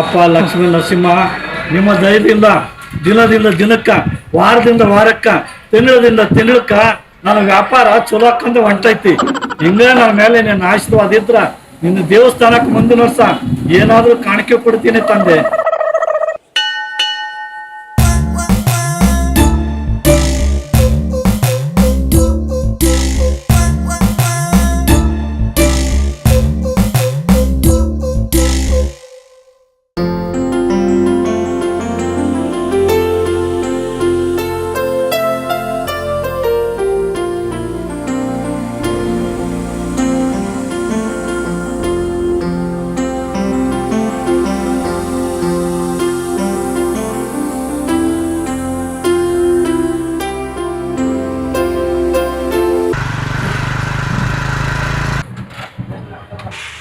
ಅಪ್ಪ ಲಕ್ಷ್ಮೀ ನರಸಿಂಹ, ನಿಮ್ಮ ದಯದಿಂದ, ದಿನದಿಂದ ದಿನಕ್ಕ, ವಾರದಿಂದ ವಾರಕ್ಕ, ತಿಂಗಳದಿಂದ ತಿಂಗಳಕ್ಕ ನನ್ನ ವ್ಯಾಪಾರ ಚಲೋ ಹಾಕಂತ ಹೊಂಟೈತಿ. ಹಿಂಗ ನನ್ನ ಮೇಲೆ ನಿನ್ನ ಆಶೀರ್ವಾದ ಇದ್ರ, ನಿನ್ನ ದೇವಸ್ಥಾನಕ್ಕೆ ಮುಂದಿನ ವರ್ಷ ಏನಾದ್ರೂ ಕಾಣಿಕೆ ಕೊಡ್ತೀನಿ ತಂದೆ.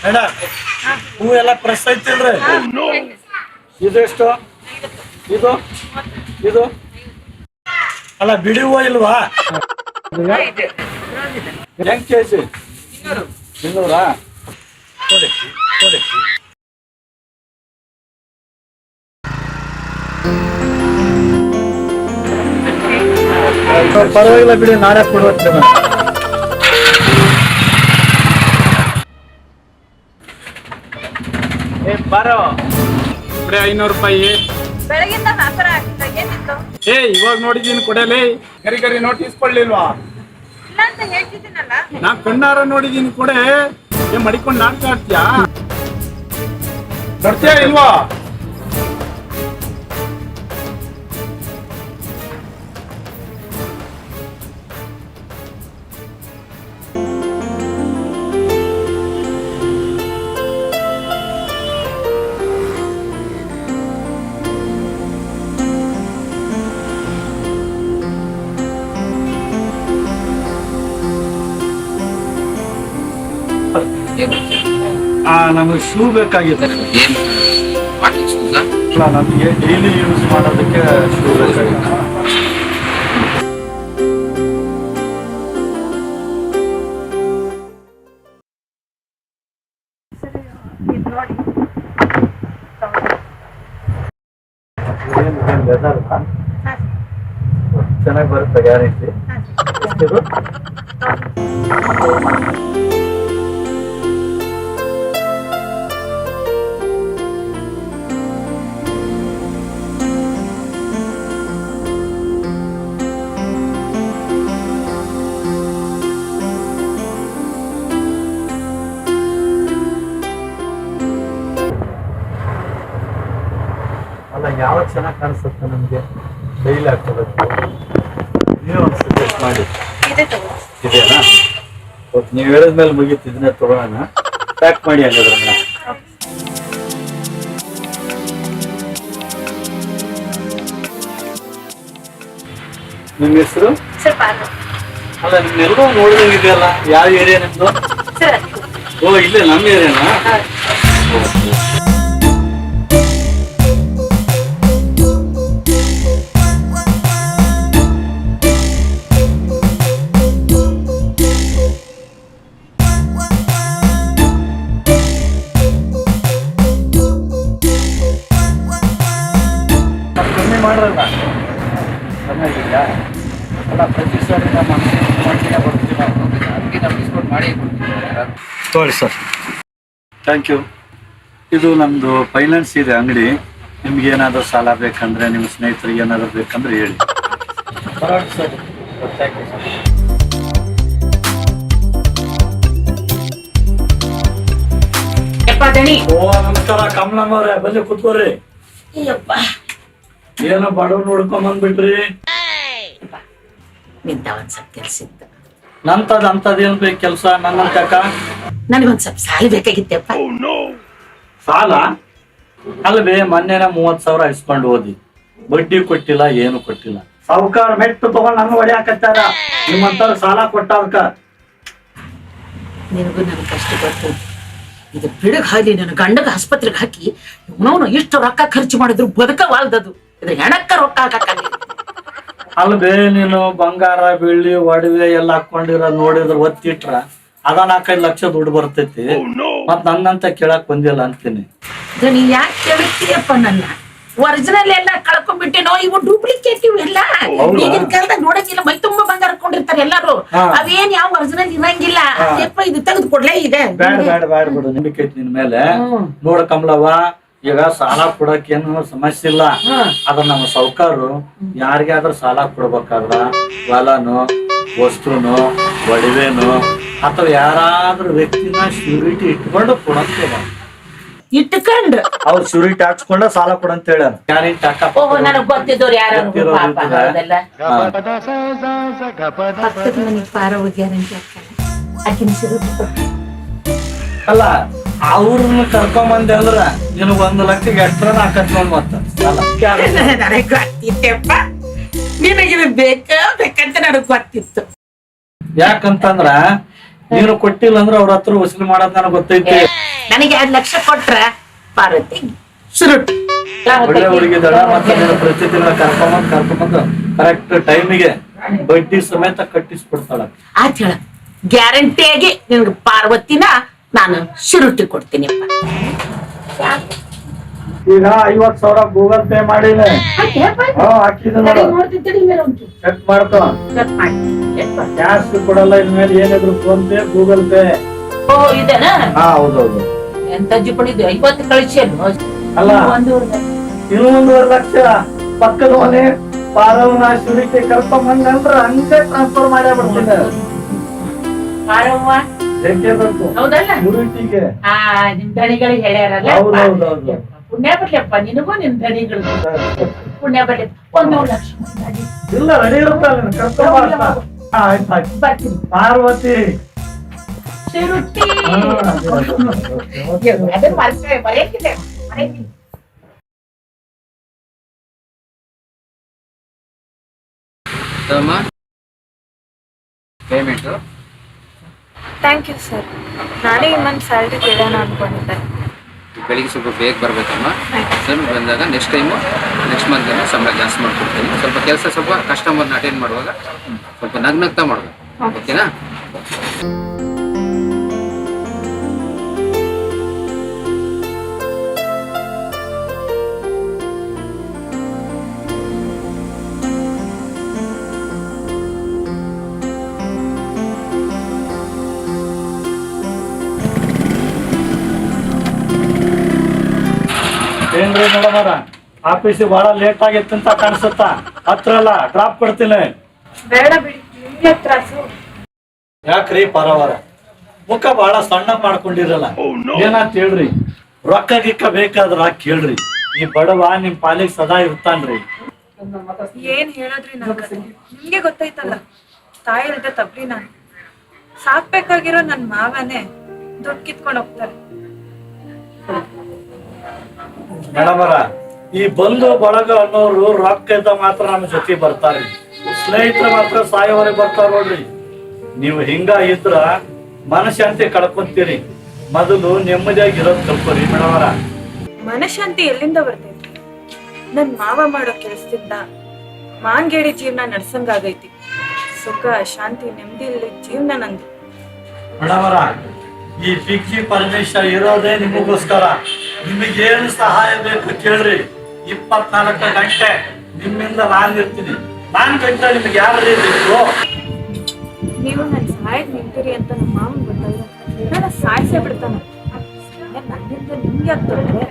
ಮೇಡ ಹೂ ಎಲ್ಲ ಪ್ರೆಸ್ ಐತಿಲ್ರಿ ಇದೆಷ್ಟು ಇದು ಇದು? ಅಲ್ಲ ಬಿಡಿ ಹೂವ ಇಲ್ವಾ? ಹೆಂಗ್ ಕೆಜಿ? ಇನ್ನೂರಾ? ಕೊಡಿ ಕೊಡಿ. ಪರವಾಗಿಲ್ಲ ಬಿಡಿ ನಾಳೆ ಕೊಡುವಂತೆ ಬಾರೋ. ಕೊಡೆ ಐನೂರು ರೂಪಾಯಿ. ಬೆಳಗಿಂದ ವ್ಯಾಪಾರ ಆಗ್ತಿದೆ ಏನಿತ್ತು? ಏ ಇವಾಗ ನೋಡಿದೀನಿ ಕೊಡಲೇ ಕರಿ ಕರಿ ನೋಟಿಸ್ ಕೊಡ್ಲಿಲ್ವಾ? ಇಲ್ಲ ಅಂತ ಹೇಳ್ತಿದ್ದೀನಲ್ಲ. ನಾ ಕಣ್ಣಾರ ನೋಡಿದೀನಿ ಕೊಡೆ. ಏ ಮಡಿಕೊಂಡು ನಾಟಕ ಆಡ್ತೀಯಾ? ಬರ್ತೀಯಾ ಇಲ್ವಾ? ನಮಗೆ ಶೂ ಬೇಕಾಗಿದೆ ನಮಗೆ ಡೈಲಿ ಯೂಸ್ ಮಾಡೋದಕ್ಕೆ ಶೂ ಬೇಕಾಗಿತ್ತು. ಯಾವ ಚೆನ್ನಾಗಿ ಕಾಣಿಸುತ್ತೆ ನಮಗೆ? ಡೈಲಿ ಹಾಕೋದಕ್ಕೆ ನೀವು ಒಂದು ಸಜೆಸ್ಟ್ ಮಾಡಿ. ಇದೆಯಾ ಓಕೆ ನೀವು ಹೇಳಿದ್ಮೇಲೆ ಮುಗೀತು ಇದನ್ನ ತಗೊಳ್ಳೋಣ ಪ್ಯಾಕ್ ಮಾಡಿ ಹಂಗಾದ್ರೆ ನಿಮ್ಮ ಹೆಸರು? ಅಲ್ಲ ನಿಮ್ಮೆಲ್ಲರೂ ನೋಡಿದಂಗೆ ಇದೆಯಲ್ಲ? ಯಾವ ಏರಿಯಾ ನಿಮ್ದು? ಓ ಇಲ್ಲೇ ನಮ್ಮ ಏರಿಯಾನಾ ತಗೊಳ್ಳಿ ಸರ್. ಥ್ಯಾಂಕ್ ಯು ಇದು ನಮ್ಮದು ಫೈನಾನ್ಸ್ ಇದೆ ಅಂಗಡಿ. ನಿಮ್ಗೆ ಏನಾದರೂ ಸಾಲ ಬೇಕಂದ್ರೆ ನಿಮ್ಮ ಸ್ನೇಹಿತರಿಗೆ ಏನಾದರೂ ಬೇಕಂದ್ರೆ ಹೇಳಿ. ಸರ್. Thank you sir. ಯಪ್ಪ ದಣಿ. ಓ ನಮಸ್ಕಾರ. ಕಮಲಮ್ಮ ಅವ್ರೆ ಬನ್ನಿ ಕೂತ್ಕೋರಿ ಏನೋ ಬಡವ್ ನೋಡ್ಕೊಂಡ್ ಬಂದ್ಬಿಟ್ರಿ. ನಿಂತ ಒಂದ್ ಸ್ವಲ್ಪ ಕೆಲ್ಸ ಇತ್ತು. ನಂತದ್ ಅಂತದ್ ಏನ್ ಬೇಕು ಕೆಲಸ? ನನ್ನ ಕಾಕ ನನಗೊಂದ್ ಸ್ವಲ್ಪ ಸಾಲ ಬೇಕಾಗಿತ್ತಪ್ಪ. ಸಾಲ? ಅಲ್ವೇ ಮೊನ್ನೆನ ಮೂವತ್ ಸಾವಿರ ಇಸ್ಕೊಂಡು ಹೋದಿ ಬಡ್ಡಿ ಕೊಟ್ಟಿಲ್ಲ ಏನು ಕೊಟ್ಟಿಲ್ಲ. ಸಾವುಕಾರ ಮೆಟ್ಟು ತಗೊಂಡ್ ನನ್ನ ಹೊಡ್ಯಾಕತ್ತಾರ ನಿಮ್ಮಂತವ್ರ ಸಾಲ ಕೊಟ್ಟವ್ಕ ನಿನಗೂ ನನ್ ಕಷ್ಟ ಕೊಟ್ಟು ಇದು ಬಿಡಗ್ ಹಾಲಿ ನನ್ನ ಗಂಡಗ ಆಸ್ಪತ್ರೆಗೆ ಹಾಕಿ ಇವನವನು ಇಷ್ಟು ರೊಕ್ಕ ಖರ್ಚು ಮಾಡಿದ್ರು ಬದುಕವಾಲ್ದದು. ಇದು ಹೆಣಕ್ಕ ರೊಕ್ಕ ಹಾಕಕ್ಕ ಅಲ್ವೇ ನೀನು ಬಂಗಾರ ಬೆಳ್ಳಿ ಒಡವೆ ಎಲ್ಲ ಹಾಕೊಂಡಿರೋ ನೋಡಿದ್ರ ಒತ್ತಿಟ್ರ? ಅದ ನಾಲ್ಕೈದು ಲಕ್ಷ ದುಡ್ಡು ಬರ್ತೈತಿ. ಮತ್ ನನ್ನಂತ ಕೇಳಕ್ ಬಂದಿಲ್ಲ ಅಂತೀನಿ. ಗಣಿ ಯಾಕೆ ಕೇಳುತ್ತೀಯಪ್ಪ ನನ್ನ? ಒರಿಜಿನಲ್ ಎಲ್ಲ ಕಳ್ಕೊಂಡ್ಬಿಟ್ಟೇನೋ ಇವು ಡೂಪ್ಲಿಕೇಟ್ ಇವೆಲ್ಲ? ಈಗಿನ ಕಾಲದಾಗ ನೋಡಂಗಿಲ್ಲ ಮೈ ತುಂಬಾ ಬಂಗಾರ ಹಾಕೊಂಡಿರ್ತಾರೆ ಎಲ್ಲಾರು. ಅವೇನ್ ಯಾವ ಒರಿಜಿನಲ್ ಇರಂಗಿಲ್ಲ. ಹಾ. ಇದು ತೆಗೆದು ಕೊಡ್ಲೇ ಇದೆ. ಬೇಡ ಬೇಡ ಬೇಡ ಬಿಡು ನಂಬಿಕೆ ಐತಿ ನಿನ್ ಮೇಲೆ. ನೋಡ ಕಮಲವ್ವ ಈಗ ಸಾಲ ಕೊಡಕ್ ಏನು ಸಮಸ್ಯೆ ಇಲ್ಲ. ಅದ್ರ ನಮ್ಮ ಸೌಕಾರ ಯಾರಿಗಾದ್ರೂ ಸಾಲ ಕೊಡ್ಬೇಕಾದ್ರ ಹೊಲನು ವಸ್ತುನು ಒಡವೆನು ಅಥವಾ ಯಾರಾದ್ರೂ ವ್ಯಕ್ತಿನ ಶ್ಯೂರಿಟಿ ಇಟ್ಕೊಂಡು ಕೊಡಂತಿಲ್ಲ ಇಟ್ಕೊಂಡು. ಅವ್ರು ಶ್ಯೂರಿಟಿ ಹಾಕ್ಸ್ಕೊಂಡ ಸಾಲ ಕೊಡಂತ ಹೇಳ. ಓಹೋ ನನಗ್ ಗೊತ್ತಿದ್ದವ್ರು ಯಾರು ಪಾಪ ಇದ್ದಾರೆ. ಹೌದಲ್ಲ? ಪಕ್ಕದ ಮನೆಗೆ ಪಾರ ಗ್ಯಾರಂಟಿ ಹಾಕ್ತಾನೆ ಆಕಿನ ಸಿರು ಅಲ್ಲ ಅವ್ರನ್ನ ಕರ್ಕೊಂಬಂದೆ ಅಂದ್ರ ನಿನಗ ಒಂದ್ ಲಕ್ಷಕ್ಕೆ ಎಷ್ಟ್ರ ಹಾಕತ್ ನೋಡ್ ಮತ್ತ ನನಗ್ ಗೊತ್ತಿತ್ತಪ್ಪ. ನಿನಗಿದು ಬೇಕ ಬೇಕಂತ ನನಗ್ ಗೊತ್ತಿತ್ತು. ಯಾಕಂತಂದ್ರ ನೀನು ಕೊಟ್ಟಿಲ್ಲ ಅಂದ್ರೆ ಅವ್ರ ಹತ್ರ ವಸೂಲಿ ಮಾಡೋದ್ ನನಗ್ ಗೊತ್ತೈತಿ. ನನಗೆ ಎರಡ್ ಲಕ್ಷ ಕೊಟ್ರ ಪಾರ್ವತಿ ಸುರುಟ್. ಒಳ್ಳೆ ಹುಡುಗಿ ದಡ ಮತ್ತೆ ನೀನು ಪ್ರತಿ ತಿಂಗಳ ಕರ್ಕೊಂಬಂದ್ ಕರ್ಕೊಂಬಂದು ಕರೆಕ್ಟ್ ಟೈಮಿಗೆ ಬಡ್ಡಿ ಸಮೇತ ಕಟ್ಟಿಸ್ಬಿಡ್ತಾಳ. ಆತ್ ಹೇಳ. ಗ್ಯಾರಂಟಿಯಾಗಿ ನಿನ್ಗೆ ಪಾರ್ವತಿನ ನಾನು ಶುರುಟಿ ಕೊಡ್ತೀನಿ ಈಗ ಐವತ್ ಸಾವಿರ ಗೂಗಲ್ ಪೇ ಮಾಡಿಲ್ಲ ಹಾಕಿದ ನೋಡು. ಚೆಕ್ ಮಾಡ್ಕೊ. ಕ್ಯಾಶ್ ಕೊಡಲ್ಲ ಇನ್ಮೇಲೆ ಏನಿದ್ರು ಫೋನ್ ಪೇ ಗೂಗಲ್ ಪೇ ಓ ಇದೇನಾ? ಹಾ ಹೌದೌದು. ಎಂತ ಜಿಪಣಿದು ಐವತ್ತು ಕಳಿಸಿ ಅಲ್ಲ ಒಂದು ಇನ್ನು ಒಂದೂವರೆ ಲಕ್ಷ. ಪಕ್ಕದ ಮನೆ ಪಾರವನ ಶುರಿಕೆ ಕರ್ಕೊಂಬಂದ್ರ ಹಂಗೆ ಟ್ರಾನ್ಸ್ಫರ್ ಮಾಡೇ ಪಾರವ್ವ? ಬೇಕೇಬೇಕು ಹೌದಲ್ಲ? ಆ ನಿಮ್ ದಣಿಗಳಿಗೆ ಹೇಳ್ಯಾರಲ್ಲ? ಹೌದೌದೌದು. ಪುಣ್ಯ ಬರ್ಲಪ್ಪ ನಿನಗೂ ದಣಿಗಳು ಪುಣ್ಯ ಬರ್ಲಿ. ಒಂದು ಲಕ್ಷ. ಇಲ್ಲ ರೆಡಿ ಇರುತ್ತಲ್ಲ ಕರ್ಕೊಂಬ ಆಯ್ತು ಆಯ್ತು ಬರ್ತೀನಿ ಪಾರ್ವತಿ ಶಿರುಟ್ಟಿ ಹಾ, ಅದನ್ನ ಮರ್ತೆ ಮರೆಯಕ್ಕಿಲ್ಲ ಮರೆಯಕ್ಕಿಲ್ಲ ತಮ್ಮ ಪೇಮೆಂಟು ಥ್ಯಾಂಕ್ ಯು ಸರ್ ನಾಳೆ ಈ ಮಂತ್ ಸ್ಯಾಲ್ರಿ ಕೇಳೋಣ ಅನ್ಕೊಂಡಿದ್ದೆ ಬೆಳಿಗ್ಗೆ ಸ್ವಲ್ಪ ಬೇಗ ಬರಬೇಕಮ್ಮ. ಸರ್ ಬಂದಾಗ ನೆಕ್ಸ್ಟ್ ಟೈಮು ನೆಕ್ಸ್ಟ್ ಮಂತ್ ಸಂಬಳ ಜಾಸ್ತಿ ಮಾಡ್ಕೊಡ್ತೀನಿ. ಸ್ವಲ್ಪ ಕೆಲಸ ಸ್ವಲ್ಪ ಕಸ್ಟಮರ್ನ ಅಟೆಂಡ್ ಮಾಡುವಾಗ ಸ್ವಲ್ಪ ನಗ್ನಗ್ತಾ ಮಾಡ್ಬೋದು ಓಕೆನಾ ಏನ್ರಿ ನೋಡಮಾರ ಆಫೀಸ್ ಬಹಳ ಲೇಟ್ ಆಗಿತ್ತು ಅಂತ ಕಾಣಿಸುತ್ತ. ಹತ್ರ ಅಲ್ಲ ಡ್ರಾಪ್ ಕೊಡ್ತೀನಿ. ಬೇಡ ಬಿಡಿ ನಿಮ್ಗೆ ತ್ರಾಸು. ಯಾಕ್ರಿ ಪರವಾರ? ಮುಖ ಬಹಳ ಸಣ್ಣ ಮಾಡ್ಕೊಂಡಿರಲ್ಲ. ಏನಂತ ಹೇಳ್ರಿ? ರೊಕ್ಕ ಗಿಕ್ಕ ಬೇಕಾದ್ರ ಕೇಳ್ರಿ ಈ ಬಡವ ನಿಮ್ ಪಾಲಿಗೆ ಸದಾ ಇರ್ತಾನ್ರಿ. ಏನ್ ಹೇಳೋದ್ರಿ ನನಗೆ ನಿಮ್ಗೆ ಗೊತ್ತೈತಲ್ಲ ತಾಯಿ ಇಲ್ದೆ ತಪ್ರಿ ನಾನು. ಸಾಕ್ಬೇಕಾಗಿರೋ ನನ್ ಮಾವನೇ ದುಡ್ಡು ಕಿತ್ಕೊಂಡು ಹೋಗ್ತಾರೆ. ಮೇಡಮರ ಈ ಬಂಧು ಬಳಗ ಅನ್ನೋರು ರೊಕ್ಕ ಇದ್ದ ಮಾತ್ರ ನಮ್ಮ ಜೊತೆ ಬರ್ತಾರ್ರಿ ಸ್ನೇಹಿತರು ಮಾತ್ರ ಸಾಯೋವರೆಗೆ ಬರ್ತಾರ ನೋಡ್ರಿ. ನೀವು ಹಿಂಗ ಇದ್ರ ಮನಶಾಂತಿ ಕಳ್ಕೊಂತೀರಿ. ಮೊದಲು ನೆಮ್ಮದಿಯಾಗಿ ಇರೋದ್ ಕಲ್ಕೋರಿ ಮೇಡಮರ. ಮನಶಾಂತಿ ಎಲ್ಲಿಂದ ಬರ್ತೈತಿ ನನ್ ಮಾವ ಮಾಡೋ ಕೆಲಸದಿಂದ ಮಾಂಗೇಡಿ ಜೀವನ ನಡ್ಸಂಗಾಗೈತಿ. ಸುಖ ಶಾಂತಿ ನೆಮ್ಮದಿ ಇಲ್ಲಿ ಜೀವನ ನಂದು. ಮೇಡಮರ ಈ ಪಿಕ್ಕಿ ಪರಮೇಶ್ವರ ಇರೋದೇ ನಿಮಗೋಸ್ಕರ. ನಿಮಗೇನು ಸಹಾಯ ಬೇಕು ಕೇಳ್ರಿ. ಇಪ್ಪತ್ನಾಲ್ಕು ಗಂಟೆ ನಿಮ್ಮಿಂದ ನಾನು ಇರ್ತೀನಿ. ನಾನ್ ಗಂಟೆ ನಿಮ್ಗೆ ಯಾರು ಬೇಕು? ನೀವು ನನ್ನ ಸಹಾಯಕ್ಕೆ ನಿಂತೀರಿ ಅಂತ ನಮ್ಮ ಮಾಮ ಗೊತ್ತಲ್ಲ ಸಾಯಿಸೇ ಬಿಡ್ತಾನೆ. ನನ್ನಿಂದ ನಿಮ್ಗೆ ತೊಂದ್ರೆ?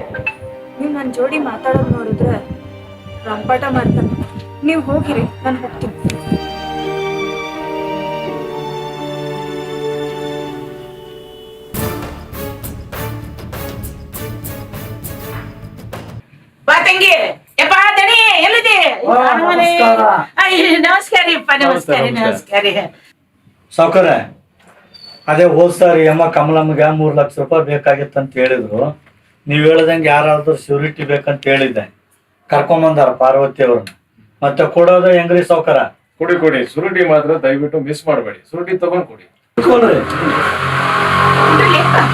ನೀವು ನನ್ನ ಜೋಡಿ ಮಾತಾಡೋದು ನೋಡಿದ್ರೆ ರಂಪಾಟ ಮಾಡ್ತಾನೆ. ನೀವು ಹೋಗಿರಿ, ನಾನು ಹೋಗ್ತೀನಿ. ನಮಸ್ಕಾರ ನಮಸ್ಕಾರ ಸಾವುಕಾರ ಅದೇ ಹೋದ್ ಸಾರಿ ಅಮ್ಮ ಕಮಲಮ್ಮಗೆ ಮೂರ್ ಲಕ್ಷ ರೂಪಾಯಿ ಬೇಕಾಗಿತ್ತು ಅಂತ ಹೇಳಿದ್ರು. ನೀವ್ ಹೇಳ್ದಂಗೆ ಯಾರಾದ್ರೂ ಶ್ಯೂರಿಟಿ ಬೇಕಂತ ಹೇಳಿದ್ದೆ. ಕರ್ಕೊಂಬಂದಾರ ಪಾರ್ವತಿ ಅವ್ರನ್ನ. ಮತ್ತೆ ಕೊಡೋದು ಹೆಂಗ್ರಿ ಸಾವುಕಾರ? ಕೊಡಿ ಕೊಡಿ. ಸುರುಟಿ ಮಾತ್ರ ದಯವಿಟ್ಟು ಮಿಸ್ ಮಾಡಬೇಡಿ. ಸುರುಟಿ ತಗೊಂಡ್ ಕೊಡಿ. ಕುತ್ಕೊಳ್ರಿ.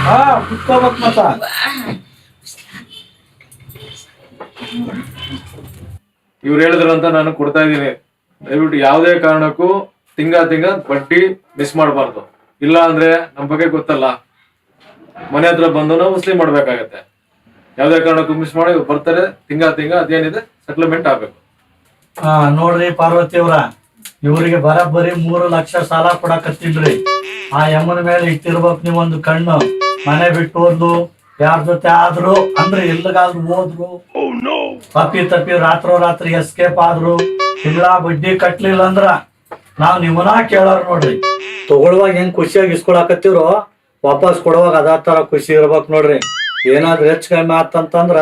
ಹಾ ಕುತ್ಕೋಬೇಕು ಮತ್ತ. ಇವ್ರು ಹೇಳಿದ್ರು ಅಂತ ನಾನು ಕೊಡ್ತಾ ಇದ್ದೀನಿ. ದಯವಿಟ್ಟು ಯಾವುದೇ ಕಾರಣಕ್ಕೂ ತಿಂಗ ತಿಂಗ ಬಡ್ಡಿ ಮಿಸ್ ಮಾಡಬಾರ್ದು. ಇಲ್ಲ ಅಂದ್ರೆ ನಮ್ ಬಗ್ಗೆ ಗೊತ್ತಲ್ಲ. ಮನೆ ಹತ್ರ ಬಂದು ಮುಸ್ಲಿಂ ಮಾಡ್ಬೇಕಾಗತ್ತೆ. ಯಾವ್ದೇ ಕಾರಣಕ್ಕೂ ಮಿಸ್ ಮಾಡಿ ಬರ್ತಾರೆ ತಿಂಗ ತಿಂಗ ಅದೇನಿದೆ ಸೆಟ್ಲ್ಮೆಂಟ್ ಆಗ್ಬೇಕು. ಹಾ, ನೋಡ್ರಿ ಪಾರ್ವತಿ ಅವ್ರ, ಇವರಿಗೆ ಬರಬ್ಬರಿ ಮೂರು ಲಕ್ಷ ಸಾಲ ಕೊಡಕತ್ತಿದ್ರಿ ಆ ಯಮ್ಮನ ಮೇಲೆ ಇಟ್ಟಿರ್ಬೇಕು ನೀವೊಂದು ಕಣ್ಣು. ಮನೆ ಬಿಟ್ಟು ಹೋದ್ಲು ಯಾರ ಜೊತೆ ಆದ್ರು ಅಂದ್ರೆ ಎಲ್ಲಿಗಾದ್ರು ಹೋದ್ರು. ತಪ್ಪಿ ತಪ್ಪಿ ರಾತ್ರೋ ರಾತ್ರಿ ಎಸ್ಕೇಪ್ ಆದ್ರು. ಇಲ್ಲ ಬಡ್ಡಿ ಕಟ್ಲಿಲ್ಲ ಅಂದ್ರ ನಾವ್ ನಿಮ್ಮನ್ನ ಕೇಳೋರ್ ನೋಡ್ರಿ. ತಗೊಳ್ಳುವಾಗ ಹೆಂಗ್ ಖುಷಿಯಾಗಿ ಇಸ್ಕೊಳಕತ್ತಿರೋ ವಾಪಸ್ ಕೊಡುವಾಗ ಅದ ತರ ಖುಷಿ ಇರ್ಬೇಕು ನೋಡ್ರಿ. ಏನಾದ್ರು ಹೆಚ್ಚು ಕಡಿಮೆ ಆತಂತಂದ್ರ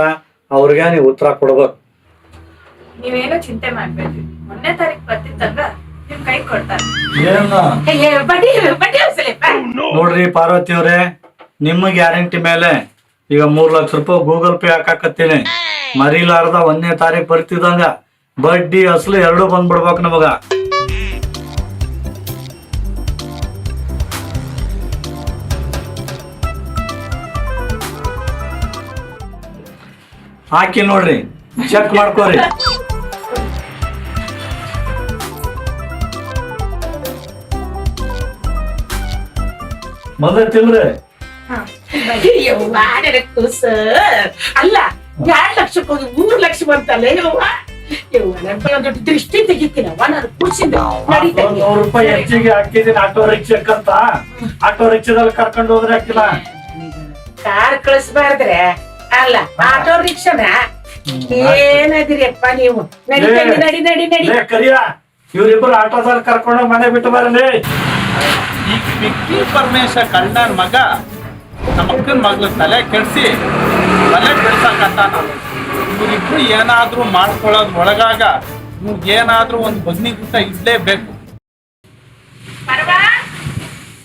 ಅವ್ರಿಗೆ ನೀವು ಉತ್ತರ ಕೊಡ್ಬೇಕು. ನೀವೇನು ಚಿಂತೆ ಮಾಡ್ಬೇಡ್ರಿ. ಮೊನ್ನೆ ತಾರೀಕು ಬರ್ತಿತ್ತಂದ್ರ ನಿಮ್ ಕೈ ಕೊಡ್ತಾರೆ. ಏನು? ಬಡ್ಡಿ ಬಡ್ಡಿ ಹೌಸಲೆ ನೋಡ್ರಿ ಪಾರ್ವತಿ ಅವ್ರೆ ನಿಮ್ಮ ಗ್ಯಾರಂಟಿ ಮೇಲೆ ಈಗ ಮೂರ್ ಲಕ್ಷ ರೂಪಾಯಿ ಗೂಗಲ್ ಪೇ ಹಾಕಾಕತ್ತೀನಿ. ಮರಿಲಾರ್ದ ಒಂದನೇ ತಾರೀಕು ಬರ್ತಿದ್ದಂಗ. ಬಡ್ಡಿ ಅಸಲು ಎರಡು ಬಂದ್ಬಿಡ್ಬೇಕು ನಮಗ. ಹಾಕಿ ನೋಡ್ರಿ ಚೆಕ್ ಮಾಡ್ಕೋರಿ. ಮೊದಲೇ ಯವ್ವ ಕೂಸ. ಅಲ್ಲ ಎರಡ್ ಲಕ್ಷಕ್ಕೆ ಹೋಗಿ ಮೂರ್ ಲಕ್ಷ ಬಂತಲ್ಲ ಯವ್ವ ಯವ್ವ ನನ್ ಕೈ ಒಂದ್ ದೊಡ್ಡ ದೃಷ್ಟಿ ತೆಗಿತೀನವ್ವ ನಾನು ಕುರ್ಸಿಂದ ನೂರು ರೂಪಾಯಿ ಹೆಚ್ಚಿಗೆ ಹಾಕಿದೀನಿ ಆಟೋ ರಿಕ್ಷಕ್ಕಂತ ಆಟೋ ರಿಕ್ಷಾದಲ್ಲಿ ಕರ್ಕೊಂಡು ಹೋದ್ರೆ ಹಾಕಿಲ್ಲ. ಕಾರ್ ಕಳಿಸ್ಬಾರ್ದ್ರೆ. ಅಲ್ಲ ಆಟೋ ರಿಕ್ಷಾನ? ಏನದಿರಿಯಪ್ಪ ನೀವು? ನಡಿ. ನಡಿ ನಡಿ ನಡಿ ನಡಿ. ಕರಿಯ. ಇವ್ರಿಬ್ರು ಆಟೋದಲ್ಲಿ ಕರ್ಕೊಂಡು ಮನೆ ಬಿಟ್ಟು ಬರಲಿ. ಈ ವಿಕ್ಕಿ ಪರಮೇಶ ಕಂಡನ್ ಮಗ ನಮ್ಮ ಅಕ್ಕನ ಮಗ್ಳ ತಲೆ ಕೆಡಿಸಿ ತಲೆ ಕೆಡ್ಸಕತ್ತ ನಾನು ಇವರಿಬ್ರು ಏನಾದ್ರೂ ಮಾಡ್ಕೊಳ್ಳೋದ್ ಒಳಗಾಗ ಇವ್ರಿಗೆ ಏನಾದ್ರೂ ಒಂದು ಬಗ್ನಿ ಗುಟ್ಟ ಇಡ್ಲೇಬೇಕು. ಪರವಾ?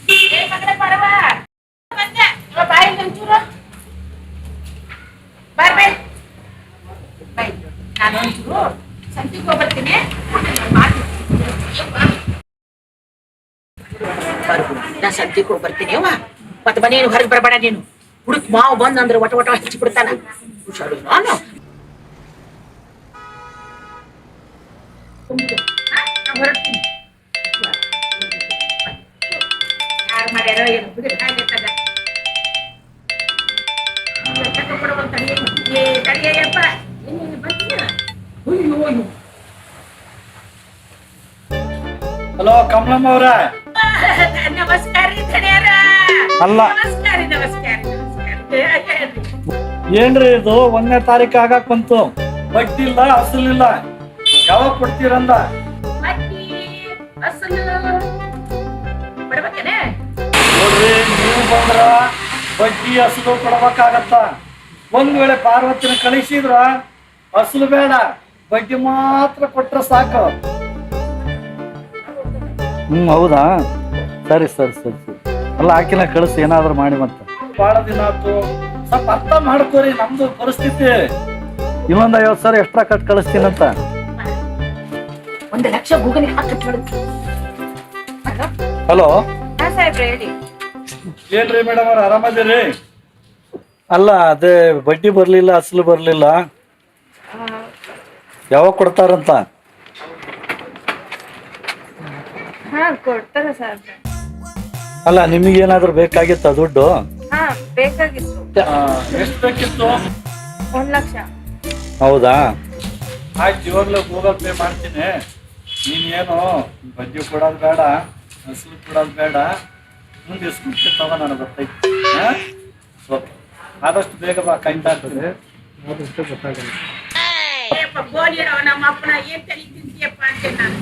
ಬರ್ತೀನಿ ಸಂತಿಗೆ ಹೋಗ್ಬರ್ತೀನಿ. ನಾ ಸಂತಿಗೆ ಹೋಗಿ ಬರ್ತೀನಿ ಅವ್ವ. ಮತ್ತೆ ಮನೇನು ಹೊರಗೆ ಬರಬೇಡ ನೀನು. ಹುಡುಕ್ ಮಾವು ಬಂದ್ ಅಂದ್ರೆ ಒಟ ಒಟ ಹಚ್ಚಿ ಬಿಡ್ತಾನ. ಹುಷಾರು ನಾನು ಹೊರಡ್ತೀನಿ ಯಾರು ಮಾಡ್ಯಾರೋ ಏನು ಬಿಡಿ ಹಾಗೆ ತಗ ಏ ತಡಿಯಪ್ಪ ಏನೇನು ಬರ್ತೀಯ ಅಯ್ಯೋ ಅಯ್ಯೋ ಹಲೋ, ಕಮಲಮ್ಮ ಅವ್ರ. ನಮಸ್ಕಾರ ರೀ ಧನ್ಯರ ಅಲ್ಲ. ಏನ್ರಿ ಇದು? ಒಂದನೇ ತಾರೀಕು ಆಗಾಕ್ ಬಂತು. ಬಡ್ಡಿ ಇಲ್ಲ ಅಸಲಿಲ್ಲ ಯಾವಾಗ ಕೊಡ್ತೀರಂದ? ನೋಡ್ರಿ ನೀವು ಬಂದ್ರ ಬಡ್ಡಿ ಅಸಲು ಕೊಡ್ಬೇಕಾಗತ್ತ. ಒಂದ್ ವೇಳೆ ಪಾರ್ವತಿನ ಕಳಿಸಿದ್ರ ಅಸಲು ಬೇಡ. ಬಡ್ಡಿ ಮಾತ್ರ ಕೊಟ್ರೆ ಸಾಕು. ಹ್ಮ್ ಹೌದಾ? ಸರಿ ಸರಿ ಸರಿ ಸರಿ. ಅಲ್ಲ ಆಕಿನ ಕಳಿಸಿ ಏನಾದ್ರು ಮಾಡಿ ಮತ್ತೆ. ಬಹಳ ದಿನ ಆಯ್ತು. ಸ್ವಲ್ಪ ಅರ್ಥ ಮಾಡ್ಕೋರಿ ನಮ್ದು ಪರಿಸ್ಥಿತಿ. ಇನ್ನೊಂದ್ ಐವತ್ ಸಾವಿರ ಎಕ್ಸ್ಟ್ರಾ ಕಟ್ ಕಳಿಸ್ತೀನಂತ ಒಂದು ಲಕ್ಷ ಗೂಗಲ್ ಹಲೋ? ಹಾ ಸಾಹೇಬ್ರೆ ಹೇಳಿ. ಏನ್ರಿ ಮೇಡಮ್ ಅವ್ರ ಆರಾಮದಿರಿ? ಅಲ್ಲ ಅದೇ ಬಡ್ಡಿ ಬರ್ಲಿಲ್ಲ ಅಸಲು ಬರ್ಲಿಲ್ಲ. ಯಾವಾಗ ಕೊಡ್ತಾರಂತ? ಹಾ ಕೊಡ್ತಾರೆ ಸಾಹೇಬ್ರೆ. ಅಲ್ಲ ನಿಮಗೇನಾದ್ರೂ ಬೇಕಾಗಿತ್ತ ದುಡ್ಡು? ಹಾ ಬೇಕಾಗಿತ್ತು. ಎಷ್ಟು ಬೇಕಿತ್ತು? ಒಂದ್ ಲಕ್ಷ. ಹೌದಾ? ಆಯ್ತು ಇವಾಗಲೇ ಗೂಗಲ್ ಪೇ ಮಾಡ್ತೀನಿ. ನೀನೇನು ಬಜ್ಜಿ ಕೊಡೋದು ಬೇಡ ಹಸಿರು ಕೊಡೋದು ಬೇಡ. ಮುಂದೆ ಇಸ್ಕೊಂಡ್ರೆ ತಗೋ ನಾನು ಗೊತ್ತೈತಿ ಹಾ? ಓಕೆ ಆದಷ್ಟು ಬೇಗ ಬಾ ಕೈಂಡ್ ಆಗ್ತದೆ ಗೊತ್ತಾಗಲ್ಲ. ನಮ್ಮ ಅಪ್ಪನ ಏನ್ ತಲೆ ತಿಂತೀಯಪ್ಪ ಅಂತ ನಾನು.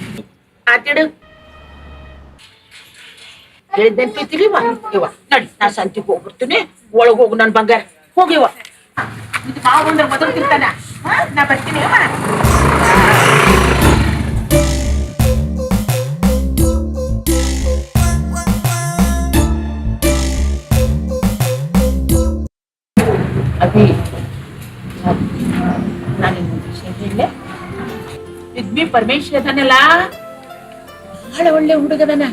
ಆತಿಡು ಹೇಳಿದ್ದಂತೆ ತಿಳಿವ ಇವ ನಡಿ, ನಾ ಹೋಗ್ಬಿಡ್ತೀನಿ. ಒಳಗ್ ಹೋಗು ನನ್ ಬಂಗಾರ. ಹೋಗಿವ ಇದು ಅಂದ್ರೆ? ನಾ ಬರ್ತೀನಿ ನಾನು ಪರಮೇಶ್ವರ ಅದನಲ್ಲ ಬಹಳ ಒಳ್ಳೆ ಹುಡುಗದನ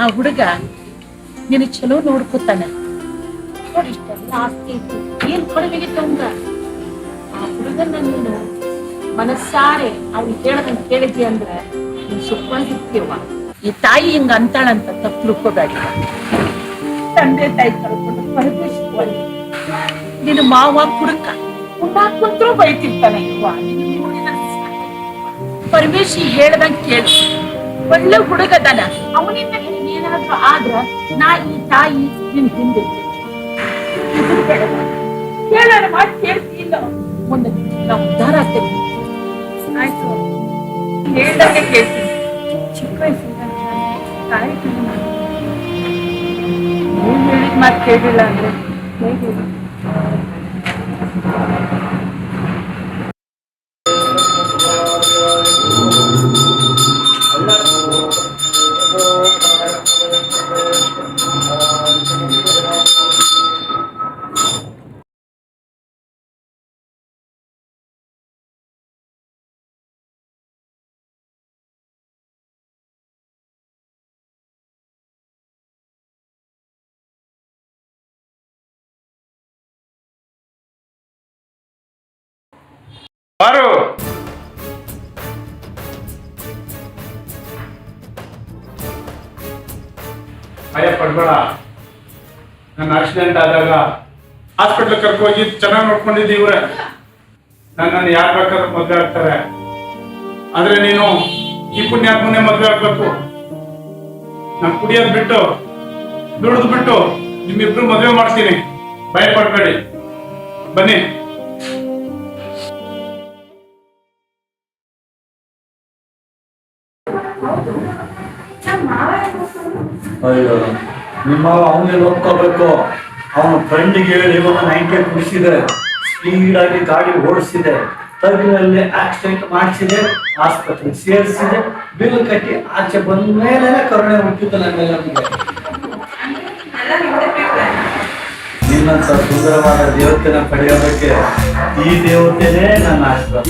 ಆ ಹುಡುಗ ನಿನ್ನ ಚಲೋ ನೋಡ್ಕೊತಾನ. ನೋಡಿ ಇಷ್ಟೆಲ್ಲ ಆಸ್ತಿ ಇತ್ತು ಏನ್ ಕೊಡಬೇಕಿತ್ತು ಅವಂಗ ಆ ಹುಡುಗನ ನೀನು ಮನಸ್ಸಾರೆ ಅವ್ನು ಹೇಳದಂತ ಕೇಳಿದ್ವಿ ಅಂದ್ರೆ ನೀನ್ ಸುಖವಾಗಿರ್ತೀವ ಈ ತಾಯಿ ಹಿಂಗ ಅಂತಾಳಂತ ತಪ್ಪು ತಿಳ್ಕೊಬೇಡ. ತಂದೆ ತಾಯಿ ಕಳ್ಕೊಂಡು ಪರಮೇಶ್ ಒಳ್ಳೆ ನಿನ್ನ ಮಾವ ಕುಡುಕ ಉಣ್ಣಾಕ್ ಕುಂತ್ರೂ ಬೈತಿರ್ತಾನೆ ಇವ ಸಾಕಾಯ್ತು. ಹೇಳ್ದಂಗ್ ಕೇಳು. ಒಳ್ಳೆ ಹುಡುಗ ಅದಾನ ಅವನಿಂದ ಏನಾದ್ರೂ ಆದ್ರ ನಾ ಈ ತಾಯಿ ನಿನ್ ಹಿಂದೆ ಕೇಳೋಣ ಮಾತು. ಕೇಳ್ತಿಲ್ಲ ಮುಂದೆ ನಾವು ಉದ್ಧಾರ ಆಗ್ತೇವೆ ಆಯ್ತು. ಹೇಳ್ದಂಗೆ ಕೇಳ್ತೀನಿ ಚಿಕ್ಕ ವಯಸ್ಸಿಂದ ತಾಯಿ ನೀವು ಹೇಳಿದ ಮಾತು ಕೇಳಿಲ್ಲ ಅಂದ್ರೆ ಹೇಗೆ? ಬಾರು. ಭಯ ಪಡ್ಬೇಡ ನನ್ನ ಆಕ್ಸಿಡೆಂಟ್ ಆದಾಗ ಹಾಸ್ಪಿಟ್ಲ್ ಕರ್ಕೋಗಿ ಚೆನ್ನಾಗಿ ನೋಡ್ಕೊಂಡಿದ್ದಿ ಇವ್ರೆ. ನನ್ನನ್ನು ಯಾರು ಬೇಕಾದ್ರೂ ಮದುವೆ ಆಗ್ತಾರೆ. ಆದ್ರೆ ನೀನು ಈ ಪುಣ್ಯಾತ್ಮನೆ ಮದುವೆ ಆಗ್ಬೇಕು. ನಾನು ಕುಡಿಯೋದ್ ಬಿಟ್ಟು, ದುಡಿದು ಬಿಟ್ಟು ನಿಮ್ಮಿಬ್ರು ಮದುವೆ ಮಾಡ್ತೀನಿ. ಭಯ ಪಡ್ಬೇಡಿ ಬನ್ನಿ. ಅಯ್ಯೋ ನಿಮ್ಮ ಅವನಿಗೆ ನೋಡ್ಕೋಬೇಕು. ಅವನ ಫ್ರೆಂಡಿಗೆ ಹೇಳಿ ಒಂದು ನೈಂಟಿ ಕುಡಿಸಿದೆ ಸ್ಪೀಡ್ ಆಗಿ ಗಾಡಿ ಓಡಿಸಿದೆ. ತಗ್ಗಿನಲ್ಲಿ ಆಕ್ಸಿಡೆಂಟ್ ಮಾಡಿಸಿದೆ, ಆಸ್ಪತ್ರೆಗೆ ಸೇರಿಸಿದೆ, ಬಿಲ್ ಕಟ್ಟಿ ಆಚೆ ಬಂದ ಮೇಲೆ ಕರುಣೆ ಹುಟ್ಟಿದ್ದು ನನ್ನೆಲ್ಲ. ನಿನ್ನಂತ ಸುಂದರವಾದ ದೇವತೆನ ಪಡೆಯೋದಕ್ಕೆ ಈ ದೇವತೆನೇ ನನ್ನ ಆಶೀರ್ವಾದ.